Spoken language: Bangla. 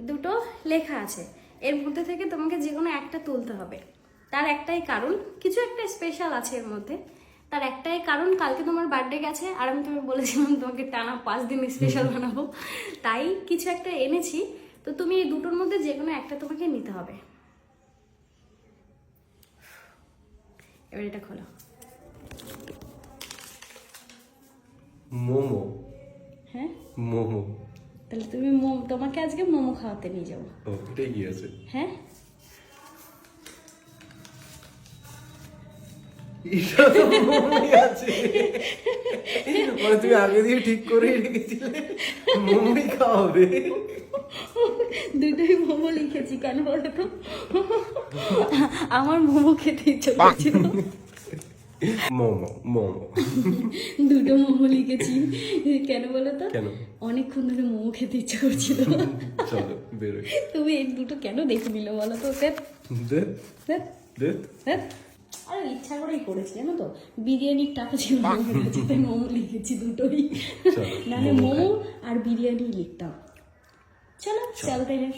দুটো লেখা আছে। এর মধ্যে থেকে তোমাকে যে কোনো একটা তুলতে হবে। তার একটাই কারণ কিছু একটা স্পেশাল আছে এর মধ্যে। তার একটাই কারণ কালকে তোমার বার্থডে গেছে আর আমি তোমাকে বলেছিলাম তোমাকে টানা পাঁচ দিন স্পেশাল বানাবো। তাই কিছু একটা এনেছি। তো তুমি এই দুটোর মধ্যে যে কোনো একটা তোমাকে নিতে হবে। এবার এটা খোলো। মোমো। হ্যাঁ? মোমো। তাহলে তুমি মোম- তোমাকে আজকে মোমো খাওয়াতে নিয়ে যাব। ও কি আছে। হ্যাঁ? মানে তুমি আগে দিয়ে ঠিক করে রেখেছিলে। মোমোই খাওয়াবে। দুটোই মোমো লিখেছি কেন বলো তো? আমার মোমো খেতে ইচ্ছে করছিল। মোমো মোমো। দুটো মোমো লিখেছি। কেন বলো তো? কেন? অনেকক্ষণ ধরে মোমো খেতে ইচ্ছে করছিল। চলো বেরোই। তুমি এই দুটো কেন দেখে নিলে বলো তো স্যার? স্যার? স্যার? আরে ইচ্ছা করেই করেছি জানো তো? বিরিয়ানির টাকা ছিল তাই মোমো লিখেছি দুটোই। চলো, নাহলে মোমো আর বিরিয়ানি লিখতাম। চলো চলতে হে